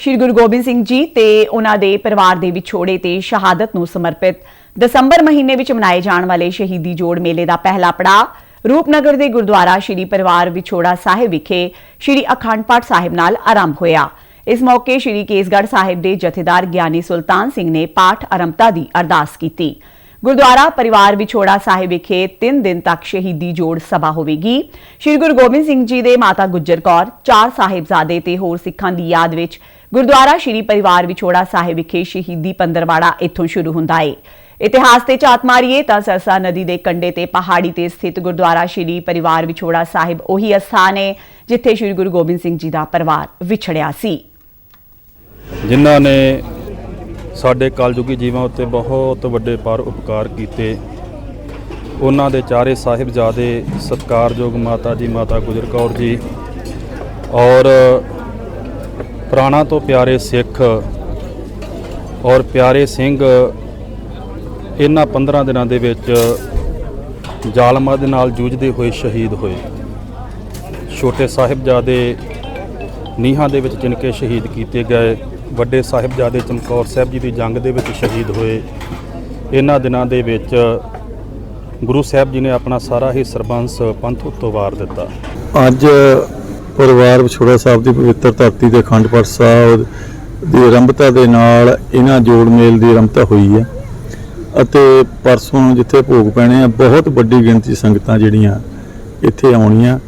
ਸ਼੍ਰੀ ਗੁਰੂ ਗੋਬਿੰਦ ਸਿੰਘ ਜੀ ਤੇ ਉਹਨਾਂ ਦੇ ਪਰਿਵਾਰ ਦੇ ਵਿਛੋੜੇ ਤੇ ਸ਼ਹਾਦਤ ਨੂੰ ਸਮਰਪਿਤ ਦਸੰਬਰ ਮਹੀਨੇ ਵਿੱਚ ਮਨਾਏ ਜਾਣ ਵਾਲੇ ਸ਼ਹੀਦੀ ਜੋੜ ਮੇਲੇ ਦਾ ਪਹਿਲਾ ਪੜਾਅ ਰੂਪਨਗਰ ਦੇ ਗੁਰਦੁਆਰਾ ਸ਼੍ਰੀ ਪਰਿਵਾਰ ਵਿਛੋੜਾ ਸਾਹਿਬ ਵਿਖੇ ਸ਼੍ਰੀ ਅਖੰਡ ਪਾਠ ਸਾਹਿਬ ਨਾਲ ਆਰੰਭ ਹੋਇਆ। ਇਸ ਮੌਕੇ ਸ਼੍ਰੀ ਕੇਸਗੜ੍ਹ ਸਾਹਿਬ ਦੇ ਜਥੇਦਾਰ ਗਿਆਨੀ ਸੁਲਤਾਨ ਸਿੰਘ ਨੇ ਪਾਠ ਆਰੰਭਤਾ ਦੀ ਅਰਦਾਸ ਕੀਤੀ। ਗੁਰਦੁਆਰਾ ਪਰਿਵਾਰ ਵਿਛੋੜਾ ਸਾਹਿਬ ਵਿਖੇ 3 ਦਿਨ ਤੱਕ ਸ਼ਹੀਦੀ ਜੋੜ ਸਭਾ ਹੋਵੇਗੀ। ਸ਼੍ਰੀ ਗੁਰੂ ਗੋਬਿੰਦ ਸਿੰਘ ਜੀ ਦੇ ਮਾਤਾ ਗੁਜਰ ਕੌਰ, ਚਾਰ ਸਾਹਿਬਜ਼ਾਦੇ ਤੇ ਹੋਰ ਸਿੱਖਾਂ ਦੀ ਯਾਦ ਵਿੱਚ ਗੁਰਦੁਆਰਾ ਸ਼੍ਰੀ ਪਰਿਵਾਰ ਵਿਛੋੜਾ ਸਾਹਿਬ ਵਿਖੇ ਸ਼ਹੀਦੀ ਪੰਦਰਵਾੜਾ ਇੱਥੋਂ ਸ਼ੁਰੂ ਹੁੰਦਾ ਏ। ਇਤਿਹਾਸ ਤੇ ਝਾਤ ਮਾਰੀਏ ਤਾਂ ਸਰਸਾ ਨਦੀ ਦੇ ਕੰਢੇ ਤੇ ਪਹਾੜੀ ਤੇ ਸਥਿਤ ਗੁਰਦੁਆਰਾ ਸ਼੍ਰੀ ਪਰਿਵਾਰ ਵਿਛੋੜਾ ਸਾਹਿਬ ਉਹੀ ਅਸਥਾਨ ਹੈ ਜਿੱਥੇ ਸ਼੍ਰੀ ਗੁਰੂ ਗੋਬਿੰਦ ਸਿੰਘ ਜੀ ਦਾ ਪਰਿਵਾਰ ਵਿਛੜਿਆ ਸੀ। ਜਿਨ੍ਹਾਂ ਨੇ ਸਾਡੇ ਕਲਯੁਗੀ ਜੀਵਾਂ ਉੱਤੇ ਬਹੁਤ ਵੱਡੇ ਪਰ ਉਪਕਾਰ ਕੀਤੇ। ਉਹਨਾਂ ਦੇ ਚਾਰੇ ਸਾਹਿਬਜ਼ਾਦੇ ਸਤਕਾਰਯੋਗ ਮਾਤਾ ਜੀ, ਮਾਤਾ ਗੁਜਰ ਕੌਰ ਜੀ ਔਰ ਪ੍ਰਾਣਾ ਤੋਂ ਪਿਆਰੇ ਸਿੱਖ ਔਰ ਪਿਆਰੇ ਸਿੰਘ, ਇਹਨਾਂ 15 ਦਿਨਾਂ ਦੇ ਵਿੱਚ ਜ਼ਾਲਮਾਂ ਦੇ ਨਾਲ ਜੂਝਦੇ ਹੋਏ ਸ਼ਹੀਦ ਹੋਏ। ਛੋਟੇ ਸਾਹਿਬਜ਼ਾਦੇ ਨੀਹਾਂ ਦੇ ਵਿੱਚ ਚਿਣ ਕੇ ਸ਼ਹੀਦ ਕੀਤੇ ਗਏ। ਵੱਡੇ ਸਾਹਿਬਜ਼ਾਦੇ ਚਮਕੌਰ ਸਾਹਿਬ ਜੀ ਦੀ ਜੰਗ ਦੇ ਵਿੱਚ ਸ਼ਹੀਦ ਹੋਏ। ਇਹਨਾਂ ਦਿਨਾਂ ਦੇ ਵਿੱਚ ਗੁਰੂ ਸਾਹਿਬ ਜੀ ਨੇ ਆਪਣਾ ਸਾਰਾ ਹੀ ਸਰਬੰਸ ਪੰਥ ਉੱਤੋਂ ਵਾਰ ਦਿੱਤਾ। ਅੱਜ ਪਰਿਵਾਰ ਵਿਛੋੜਾ ਸਾਹਿਬ ਦੀ ਪਵਿੱਤਰ ਧਰਤੀ ਤੇ ਅਖੰਡ ਪਾਠ ਸਾਹਿਬ ਦੀ ਆਰੰਭਤਾ ਦੇ ਨਾਲ ਇਹਨਾਂ ਜੋੜ ਮੇਲ ਦੀ ਆਰੰਭਤਾ ਹੋਈ ਹੈ ਅਤੇ ਪਰਸੋਂ ਜਿੱਥੇ ਭੋਗ ਪੈਣੇ ਆ, ਬਹੁਤ ਵੱਡੀ ਗਿਣਤੀ ਸੰਗਤਾਂ ਜਿਹੜੀਆਂ ਇੱਥੇ ਆਉਣੀਆਂ।